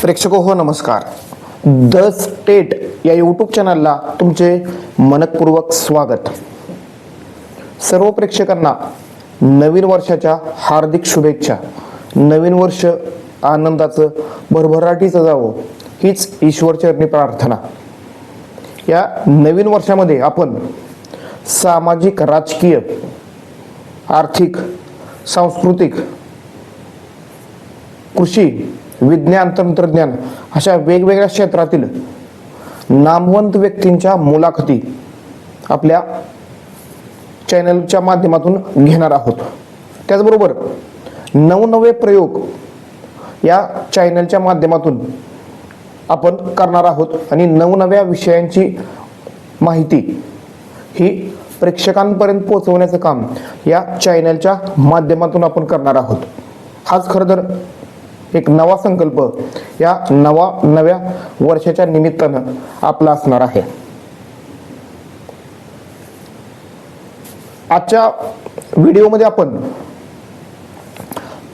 प्रेक्षको हो नमस्कार. The state या यूट्यूब चॅनलला तुमचे मनपूर्वक स्वागत. सर्व प्रेक्षकांना नवीन वर्षाच्या हार्दिक शुभेच्छा. नवीन वर्ष आनंदाचं भरभराटीचं जावं हीच ईश्वरचरणी प्रार्थना. या नवीन वर्षामध्ये आपण सामाजिक राजकीय आर्थिक सांस्कृतिक कृषी विज्ञान तंत्रज्ञान अशा वेगवेगळ्या क्षेत्रातील नामवंत व्यक्तींच्या मुलाखती आपल्या चॅनलच्या माध्यमातून घेणार आहोत. त्याचबरोबर नवनवे प्रयोग या चॅनलच्या माध्यमातून आपण करणार आहोत आणि नवनव्या विषयांची माहिती ही प्रेक्षकांपर्यंत पोहोचवण्याचं काम या चॅनलच्या माध्यमातून आपण करणार आहोत. हाच खरं तर एक नवा संकल्प या नवा नव्या वर्षाच्या निमित्तानं आपला असणार आहे. आजच्या व्हिडिओमध्ये आपण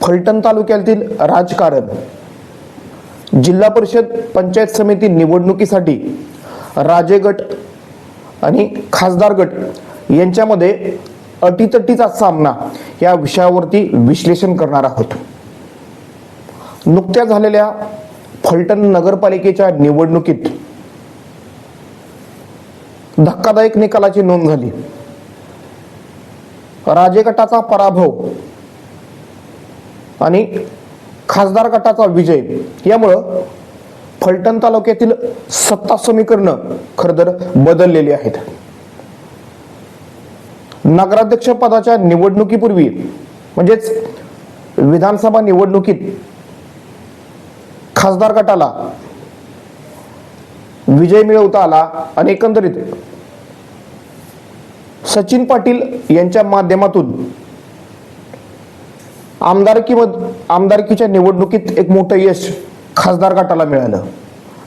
फलटण तालुक्यातील राजकारण जिल्हा परिषद पंचायत समिती निवडणुकीसाठी राजे गट आणि खासदार गट यांच्यामध्ये अटीतटीचा सामना या विषयावरती विश्लेषण करणार आहोत. नुकत्या झालेल्या फलटण नगरपालिकेच्या निवडणुकीत धक्कादायक निकालाची नोंद झाली. राजे गटाचा पराभव आणि खासदार गटाचा विजय यामुळं फलटण तालुक्यातील सत्ता समीकरण खरं तर बदललेली आहेत. नगराध्यक्ष पदाच्या निवडणुकीपूर्वी म्हणजेच विधानसभा निवडणुकीत खासदार गटाला विजय मिळवता आला आणि एकंदरीत सचिन पाटील यांच्या माध्यमातून आमदारकी आमदारकीच्या निवडणुकीत एक मोठं यश खासदार गटाला मिळालं.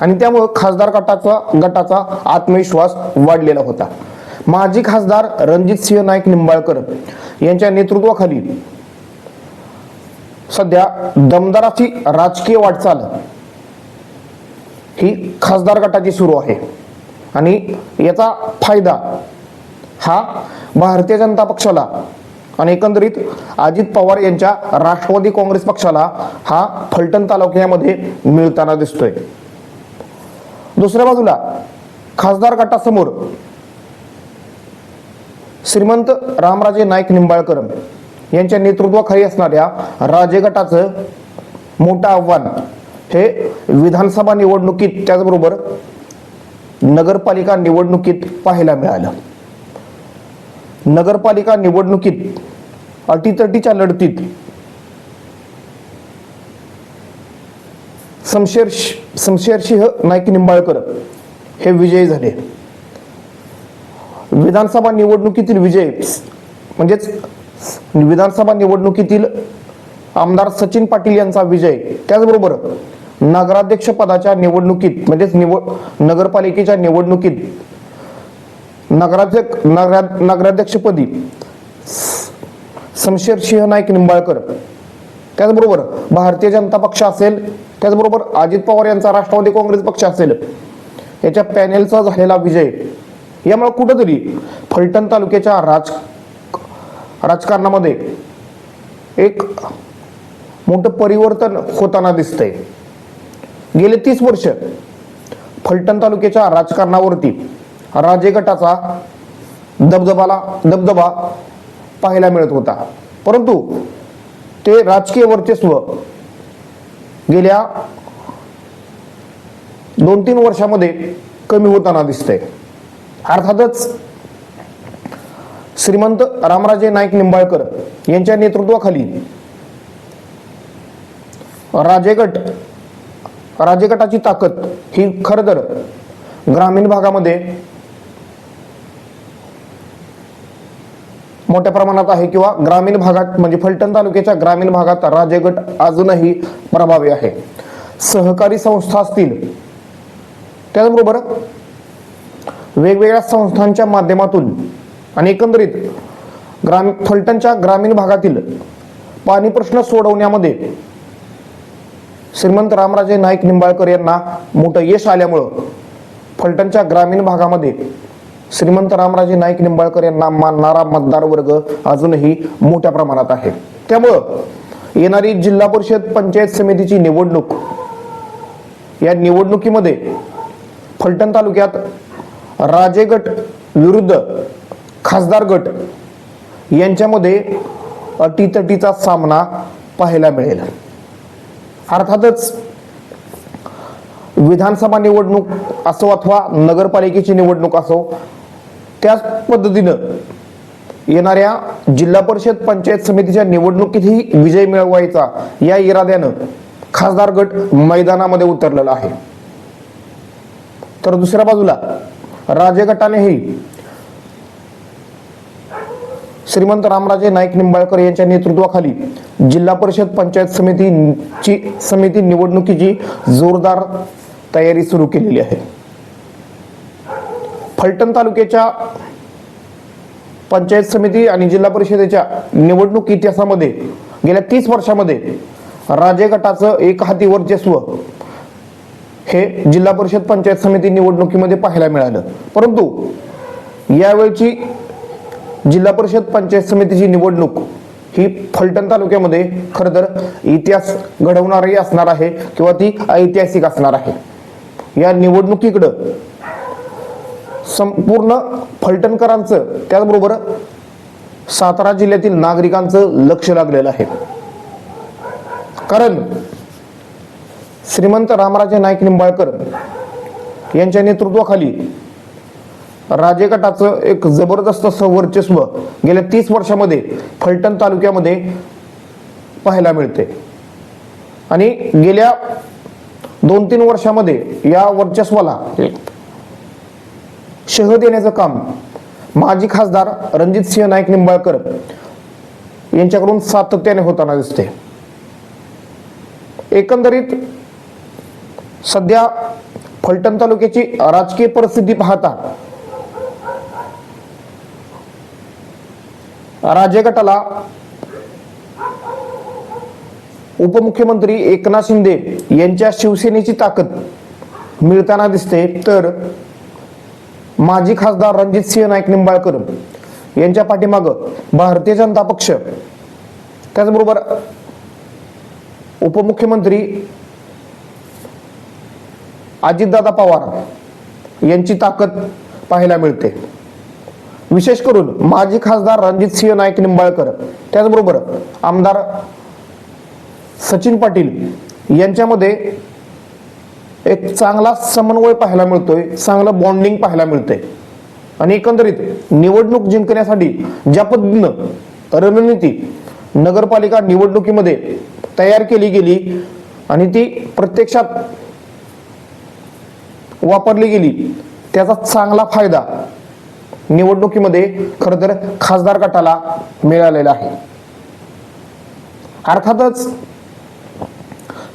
आणि त्यामुळं खासदार गटाचा गटाचा आत्मविश्वास वाढलेला होता. माजी खासदार रणजित सिंह नाईक निंबाळकर यांच्या नेतृत्वाखाली सध्या दमदाराची राजकीय वाटचाल ही खासदार गटाची सुरू आहे. आणि याचा फायदा हा भारतीय जनता पक्षाला आणि एकंदरीत अजित पवार यांच्या राष्ट्रवादी काँग्रेस पक्षाला हा फलटण तालुक्यामध्ये मिळताना दिसतोय. दुसऱ्या बाजूला खासदार गटासमोर श्रीमंत रामराजे नाईक निंबाळकर यांच्या नेतृत्वाखाली असणाऱ्या राजे गटाचं मोठं आव्हान हे विधानसभा निवडणुकीत त्याचबरोबर नगरपालिका निवडणुकीत पाहायला मिळालं. नगरपालिका निवडणुकीत अटीतटीच्या लढतीत शमशेर शमशेरसिंह नाईक निंबाळकर हे विजयी झाले. विधानसभा निवडणुकीतील विजय म्हणजेच विधानसभा निवडणुकीतील आमदार सचिन पाटील यांचा विजय. त्याचबरोबर नगराध्यक्ष पदाच्या निवडणुकीत म्हणजेच निवड नगरपालिकेच्या निवडणुकीत नगराध्यक्ष नगरा नगराध्यक्षपदी शमशेर सिंह नाईक निंबाळकर. त्याचबरोबर भारतीय जनता पक्ष असेल त्याचबरोबर अजित पवार यांचा राष्ट्रवादी काँग्रेस पक्ष असेल याच्या पॅनेलचा झालेला विजय. यामुळे कुठंतरी फलटण तालुक्याच्या राज राजकारणामध्ये एक मोठं परिवर्तन होताना दिसतंय. गेले तीस वर्ष फलटण तालुक्याच्या राजकारणावरती राजे गटाचा दबदबाला दबदबा पाहायला मिळत होता. परंतु ते राजकीय वर्चस्व गेल्या दोन तीन वर्षामध्ये कमी होताना दिसतंय. अर्थातच श्रीमंत रामराजे नाईक निंबाळकर यांच्या नेतृत्वाखाली राजेगट राजेगटाची ताकद ही खरं तर ग्रामीण भागामध्ये मोठ्या प्रमाणात आहे किंवा ग्रामीण भागात म्हणजे फलटण तालुक्याच्या ग्रामीण भागात राजेगट अजूनही प्रभावी आहे. सहकारी संस्था असतील त्याचबरोबर वेगवेगळ्या संस्थांच्या माध्यमातून आणि एकंदरीत ग्राम फलटणच्या ग्रामीण भागातील पाणी प्रश्न सोडवण्यामध्ये श्रीमंत रामराजे नाईक निंबाळकर यांना मोठं यश आल्यामुळं फलटणच्या ग्रामीण भागामध्ये श्रीमंत रामराजे नाईक निंबाळकर यांना मानणारा मतदार वर्ग अजूनही मोठ्या प्रमाणात आहे. त्यामुळं येणारी जिल्हा परिषद पंचायत समितीची निवडणूक या निवडणुकीमध्ये फलटण तालुक्यात राजेगट विरुद्ध खासदार गट यांच्यामध्ये अटीतटीचा सामना पाहायला मिळेल. अर्थातच विधानसभा निवडणूक असो अथवा नगरपालिकेची निवडणूक असो त्याच पद्धतीनं येणाऱ्या जिल्हा परिषद पंचायत समितीच्या निवडणुकीतही विजय मिळवायचा या इराद्यानं खासदार गट मैदानामध्ये उतरलेला आहे. तर दुसऱ्या बाजूला राज्यगटानेही श्रीमंत रामराजे नाईक निंबाळकर यांच्या नेतृत्वाखाली जिल्हा परिषद पंचायत समितीची समिती निवडणुकीची जोरदार तयारी सुरू केलेली आहे. फलटण तालुक्याच्या पंचायत समिती आणि जिल्हा परिषदेच्या निवडणूक इतिहासामध्ये गेल्या तीस वर्षामध्ये राजे गटाचं एक हाती वर्चस्व हे जिल्हा परिषद पंचायत समिती निवडणुकीमध्ये पाहायला मिळालं. परंतु यावेळची जिल्हा परिषद पंचायत समितीची निवडणूक ही फलटण तालुक्यामध्ये खरं तर इतिहास घडवणारी असणार आहे किंवा ती ऐतिहासिक असणार आहे. या निवडणुकीकडं संपूर्ण फलटणकरांचं त्याचबरोबर सातारा जिल्ह्यातील नागरिकांचं लक्ष लागलेलं आहे. कारण श्रीमंत रामराजे नाईक निंबाळकर यांच्या नेतृत्वाखाली राजे गटाचं एक जबरदस्त असं वर्चस्व गेल्या तीस वर्षामध्ये फलटण तालुक्यामध्ये पाहायला मिळते. आणि गेल्या दोन तीन वर्षामध्ये या वर्चस्वाला शह देण्याचं काम माजी खासदार रणजित सिंह नाईक निंबाळकर यांच्याकडून सातत्याने होताना दिसते. एकंदरीत सध्या फलटण तालुक्याची राजकीय परिस्थिती पाहता राज्य गटाला उपमुख्यमंत्री एकनाथ शिंदे यांच्या शिवसेनेची ताकद मिळताना दिसते तर माजी खासदार रणजित सिंह नाईक निंबाळकर यांच्या पाठीमाग भारतीय जनता पक्ष. त्याचबरोबर उपमुख्यमंत्री अजितदादा पवार यांची ताकद पाहायला मिळते. विशेष करून माजी खासदार रणजित सिंह नाईक निंबाळकर त्याचबरोबर आमदार सचिन पाटील यांच्यामध्ये एक चांगला समन्वय पाहायला मिळतोय चांगलं बॉन्डिंग पाहायला मिळतंय. आणि एकंदरीत निवडणूक जिंकण्यासाठी ज्या पद्धतीनं रणनीती नगरपालिका निवडणुकीमध्ये तयार केली गेली आणि ती प्रत्यक्षात वापरली गेली त्याचा चांगला फायदा निवडणुकीमध्ये खर तर खासदार गटाला मिळालेला आहे. अर्थातच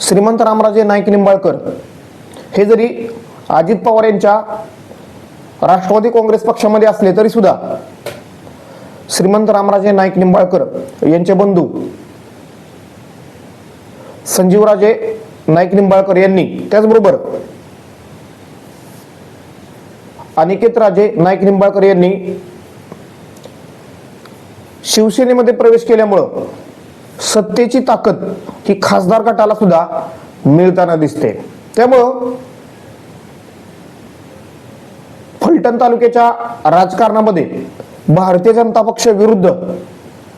श्रीमंत रामराजे नाईक निंबाळकर हे जरी अजित पवार यांच्या राष्ट्रवादी काँग्रेस पक्षामध्ये असले तरी सुद्धा श्रीमंत रामराजे नाईक निंबाळकर यांचे बंधू संजीवराजे नाईक निंबाळकर यांनी त्याचबरोबर अनिकेत राजे नाईक निंबाळकर यांनी शिवसेनेमध्ये प्रवेश केल्यामुळं सत्तेची ताकद ही खासदार गटाला सुद्धा मिळताना दिसते. त्यामुळं फलटण तालुक्याच्या राजकारणामध्ये भारतीय जनता पक्ष विरुद्ध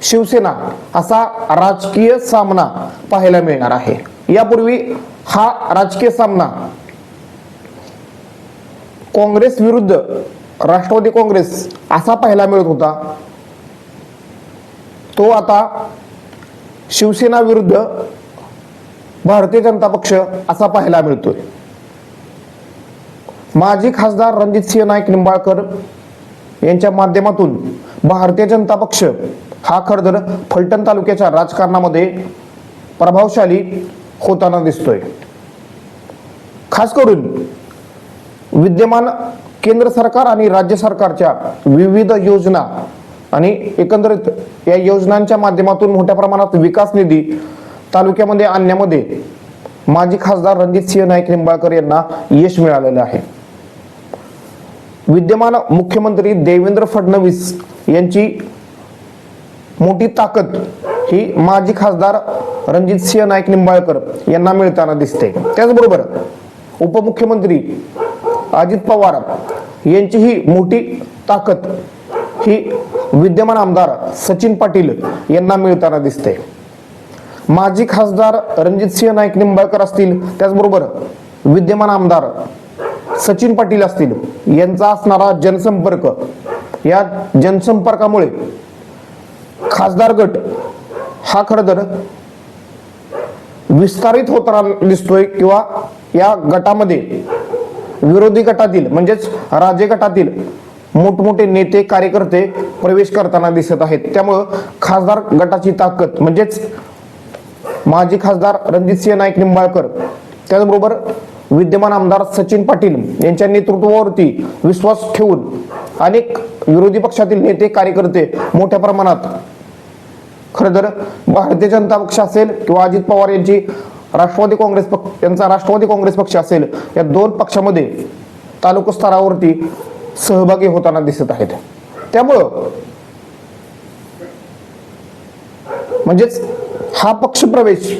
शिवसेना असा राजकीय सामना पाहायला मिळणार आहे. यापूर्वी हा राजकीय सामना काँग्रेस विरुद्ध राष्ट्रवादी काँग्रेस असा पाहायला मिळत होता. तो आता शिवसेना विरुद्ध भारतीय जनता पक्ष असा पाहायला मिळतोय. माजी खासदार रणजित सिंह नाईक निंबाळकर यांच्या माध्यमातून भारतीय जनता पक्ष हा खरंतर फलटण तालुक्याच्या राजकारणामध्ये प्रभावशाली होताना दिसतोय. खास करून विद्यमान केंद्र सरकार आणि राज्य सरकारच्या विविध योजना आणि एकंदरीत या योजनांच्या माध्यमातून मोठ्या प्रमाणात विकास निधी तालुक्यामध्ये आणण्यामध्ये माजी खासदार रणजित सिंह नाईक निंबाळकर यांना यश मिळालेलं आहे. विद्यमान मुख्यमंत्री देवेंद्र फडणवीस यांची मोठी ताकद ही माजी खासदार रणजित सिंह नाईक निंबाळकर यांना मिळताना दिसते. त्याचबरोबर उपमुख्यमंत्री अजित पवार यांची ही मोठी ताकद ही विद्यमान आमदार सचिन पाटील यांना मिळताना दिसते. माजी खासदार रणजित सिंह नाईक निंबाळकर असतील त्याचबरोबर विद्यमान आमदार सचिन पाटील असतील यांचा असणारा जनसंपर्क या जनसंपर्कामुळे खासदार गट हा खरं तर विस्तारित होताना दिसतोय किंवा या गटामध्ये विरोधी गटातील म्हणजेच राजे गटातील मोठमोठे नेते कार्यकर्ते प्रवेश करताना दिसत आहेत. त्यामुळं खासदार गटाची ताकद म्हणजेच माजी खासदार रणजितसिंह नाईक निंबाळकर त्याचबरोबर विद्यमान आमदार सचिन पाटील यांच्या नेतृत्वावरती विश्वास ठेवून अनेक विरोधी पक्षातील नेते कार्यकर्ते मोठ्या प्रमाणात खरं तर भारतीय जनता पक्ष असेल किंवा अजित पवार यांची राष्ट्रवादी काँग्रेस पक्ष यांचा राष्ट्रवादी काँग्रेस पक्ष असेल या दोन पक्षामध्ये तालुका स्तरावरती सहभागी होताना दिसत आहेत. त्यामुळं म्हणजेच हा पक्ष प्रवेश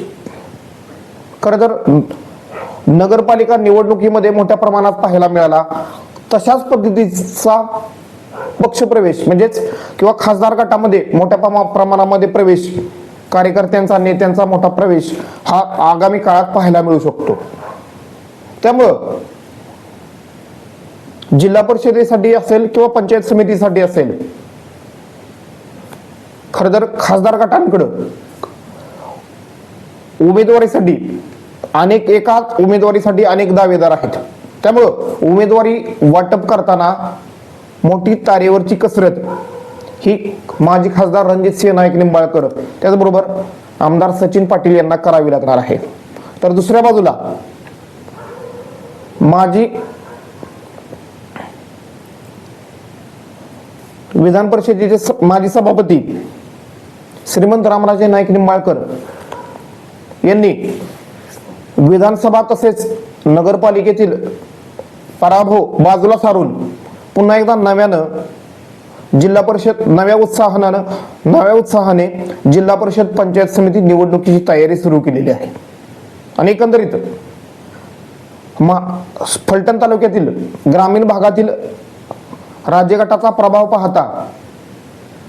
खरं तर नगरपालिका निवडणुकीमध्ये मोठ्या प्रमाणात पाहायला मिळाला. तशाच पद्धतीचा पक्षप्रवेश म्हणजेच किंवा खासदार गटामध्ये मोठ्या प्रमाणामध्ये प्रवेश कार्यकर्त्यांचा नेत्यांचा मोठा प्रवेश हा आगामी काळात पाहायला मिळू शकतो. त्यामुळं जिल्हा परिषदेसाठी असेल किंवा पंचायत समितीसाठी असेल खरंतर खासदार गटांकडं उमेदवारीसाठी अनेक एकाच उमेदवारीसाठी अनेक दावेदार आहेत. त्यामुळं उमेदवारी वाटप करताना मोठी तारेवरची कसरत ही माजी खासदार रणजित सिंह नाईक निंबाळकर त्याचबरोबर आमदार सचिन पाटील यांना करावी लागणार आहे. तर दुसऱ्या बाजूला माजी विधान परिषदेचे स- माजी सभापती श्रीमंत रामराजे नाईक निंबाळकर यांनी विधानसभा तसेच नगरपालिकेतील पराभव बाजूला सारून पुन्हा एकदा नव्यानं जिल्हा परिषद नव्या उत्साहानं नव्या उत्साहाने जिल्हा परिषद पंचायत समिती निवडणुकीची तयारी सुरू केलेली आहे. आणि एकंदरीत फलटण तालुक्यातील ग्रामीण भागातील राज्य गटाचा प्रभाव पाहता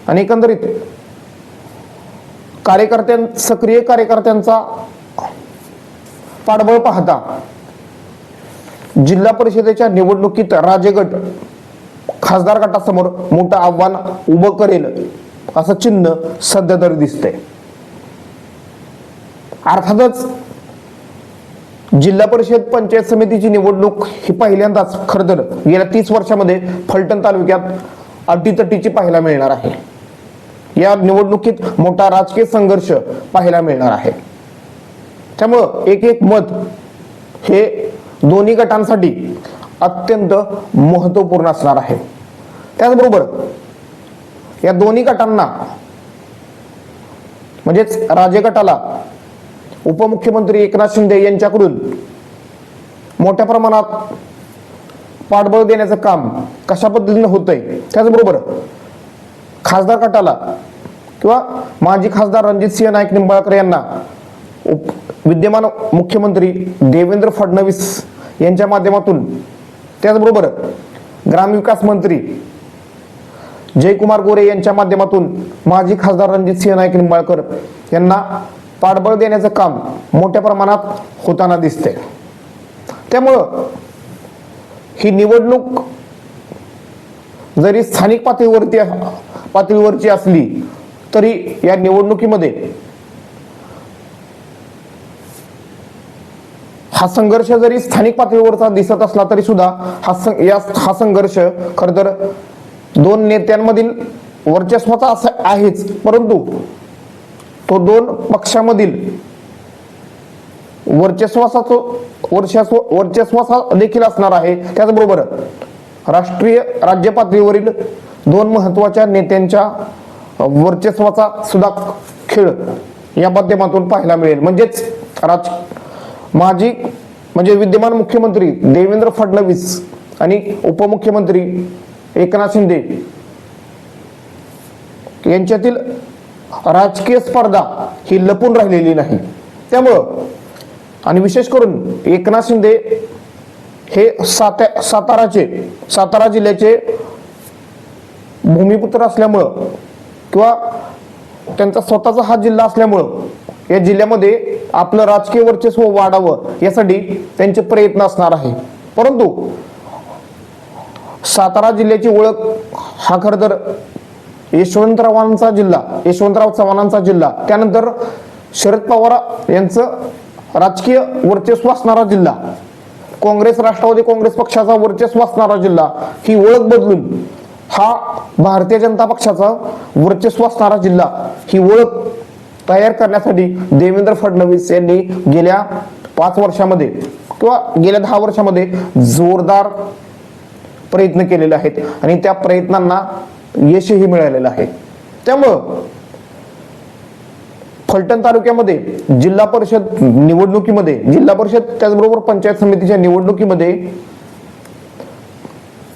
आणि एकंदरीत कार्यकर्त्यां सक्रिय कार्यकर्त्यांचा पाठबळ पाहता जिल्हा परिषदेच्या निवडणुकीत राजगट खासदार गटासमोर मोठं आव्हान उभं करेल असं चिन्ह सध्या तरी दिसतंय. अर्थातच जिल्हा परिषद पंचायत समितीची निवडणूक ही पहिल्यांदाच खरं तर गेल्या तीस वर्षामध्ये फलटण तालुक्यात अटीतटीची पाहायला मिळणार आहे. या निवडणुकीत मोठा राजकीय संघर्ष पाहायला मिळणार आहे. त्यामुळं एक एक मत हे दोन्ही गटांसाठी अत्यंत महत्त्वपूर्ण असणार आहे. त्याचबरोबर या दोन्ही गटांना म्हणजेच राजे गटाला उपमुख्यमंत्री एकनाथ शिंदे यांच्याकडून मोठ्या प्रमाणात पाठबळ देण्याचं काम कशा पद्धतीने होतंय त्याचबरोबर खासदार गटाला किंवा माजी खासदार रणजित सिंह नाईक निंबाळकर यांना उप- विद्यमान मुख्यमंत्री देवेंद्र फडणवीस यांच्या माध्यमातून त्याचबरोबर ग्रामविकास मंत्री जयकुमार गोरे यांच्या माध्यमातून माजी खासदार रणजित सिंह नाईक निंबाळकर यांना पाठबळ देण्याचं काम मोठ्या प्रमाणात होताना दिसते त्यामुळं ही निवडणूक जरी स्थानिक पातळीवरती पातळीवरची असली तरी या निवडणुकीमध्ये हा संघर्ष जरी स्थानिक पातळीवरचा दिसत असला तरी सुद्धा हा सं- या हा संघर्ष खर तर दोन नेत्यांमधील वर्चस्वाचा असा आहेच. परंतु तो दोन पक्षामधील वर्चस्वाचा वर्चस्व वर्चस्वाचा देखील असणार आहे. त्याचबरोबर राष्ट्रीय राज्य पातळीवरील दोन महत्त्वाच्या नेत्यांच्या वर्चस्वाचा सुद्धा खेळ या माध्यमातून पाहायला मिळेल. म्हणजेच राज माजी म्हणजे विद्यमान मुख्यमंत्री देवेंद्र फडणवीस आणि उपमुख्यमंत्री एकनाथ शिंदे यांच्यातील राजकीय स्पर्धा ही लपून राहिलेली नाही. त्यामुळं आणि विशेष करून एकनाथ शिंदे हे साता साताराचे सातारा जिल्ह्याचे भूमिपुत्र असल्यामुळं किंवा त्यांचा स्वतःचा हा जिल्हा असल्यामुळं या जिल्ह्यामध्ये आपलं राजकीय वर्चस्व वाढावं यासाठी त्यांचे प्रयत्न असणार आहे. परंतु सातारा जिल्ह्याची ओळख हा खरं तर यशवंतरावांचा जिल्हा यशवंतराव चव्हाणांचा जिल्हा त्यानंतर शरद पवार यांचं राजकीय वर्चस्व असणारा जिल्हा काँग्रेस राष्ट्रवादी काँग्रेस पक्षाचा वर्चस्व असणारा जिल्हा ही ओळख बदलून हा भारतीय जनता पक्षाचा वर्चस्व असणारा जिल्हा ही ओळख तयार करण्यासाठी देवेंद्र फडणवीस यांनी गेल्या पाच वर्षामध्ये किंवा गेल्या दहा वर्षामध्ये जोरदार प्रयत्न केलेले आहेत. आणि त्या प्रयत्नांना यशही मिळालेलं आहे. त्यामुळं फलटण तालुक्यामध्ये जिल्हा परिषद निवडणुकीमध्ये जिल्हा परिषद त्याचबरोबर पंचायत समितीच्या निवडणुकीमध्ये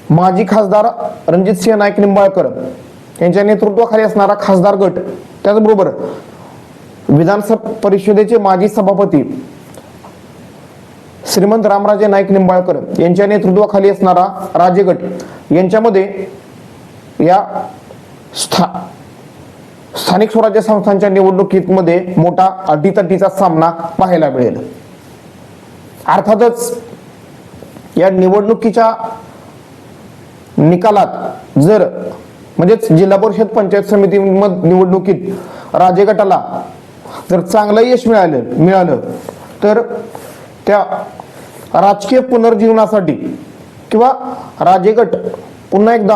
माजी खासदार रणजित सिंह नाईक निंबाळकर यांच्या नेतृत्वाखाली असणारा खासदार गट त्याचबरोबर विधानसभा परिषदेचे माजी सभापती श्रीमंत रामराजे नाईक निंबाळकर यांच्या नेतृत्वाखाली असणारा राजेगट यांच्यामध्ये या स्था स्थानिक स्वराज्य संस्थांच्या निवडणुकीमध्ये मोठा अटीतटीचा सामना पाहायला मिळेल. अर्थातच या निवडणुकीच्या निकालात जर म्हणजेच जिल्हा परिषद पंचायत समिती निवडणुकीत राजे गटाला जर चांगलं यश मिळालं मिळालं तर त्या राजकीय पुनर्जीवनासाठी किंवा राजेगट पुन्हा एकदा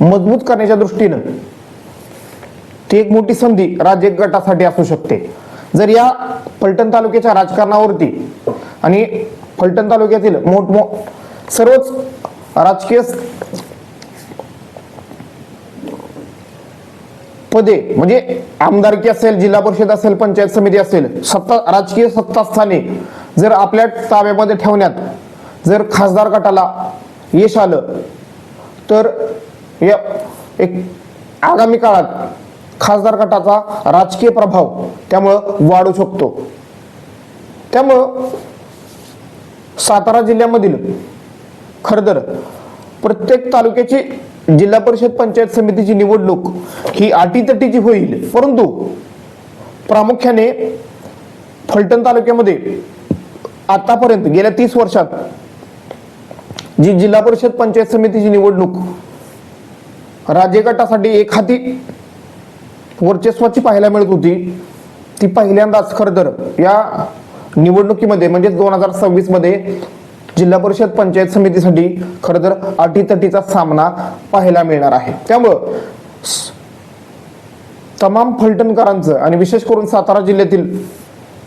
मजबूत करण्याच्या दृष्टीनं ती एक मोठी संधी राज्य गटासाठी असू शकते. जर या फलटण तालुक्याच्या राजकारणावरती आणि फलटण तालुक्यातील मोठमो सर्वच राजकीय पदे म्हणजे आमदारकी असेल जिल्हा परिषद असेल पंचायत समिती असेल सत्ता राजकीय सत्तास्थाने जर आपल्या ताब्यामध्ये ठेवण्यात जर खासदार गटाला यश आलं तर या एक आगामी काळात खासदार गटाचा राजकीय प्रभाव त्यामुळं वाढू शकतो. त्यामुळं सातारा जिल्ह्यामधील खरं तर प्रत्येक तालुक्याची जिल्हा परिषद पंचायत समितीची निवडणूक ही अटीतटीची होईल. परंतु प्रामुख्याने फलटण तालुक्यामध्ये आतापर्यंत गेल्या तीस वर्षात जी जिल्हा परिषद पंचायत समितीची निवडणूक राज्य गटासाठी एक हाती वर्चस्वाची पाहायला मिळत होती ती पहिल्यांदाच खरं तर या निवडणुकीमध्ये म्हणजे दोन हजार सव्वीसमध्ये जिल्हा परिषद पंचायत समितीसाठी खरं तर अटीतटीचा सामना पाहायला मिळणार आहे. त्यामुळं तमाम फलटणकरांचं आणि विशेष करून सातारा जिल्ह्यातील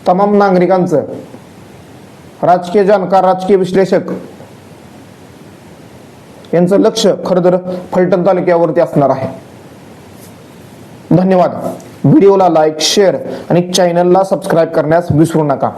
तमाम नागरिकांचं राजकीय जाणकार राजकीय विश्लेषक यांचं लक्ष खरं तर फलटण तालुक्यावरती असणार आहे. धन्यवाद. व्हिडिओला लाईक शेअर आणि चॅनलला सबस्क्राईब करण्यास विसरू नका.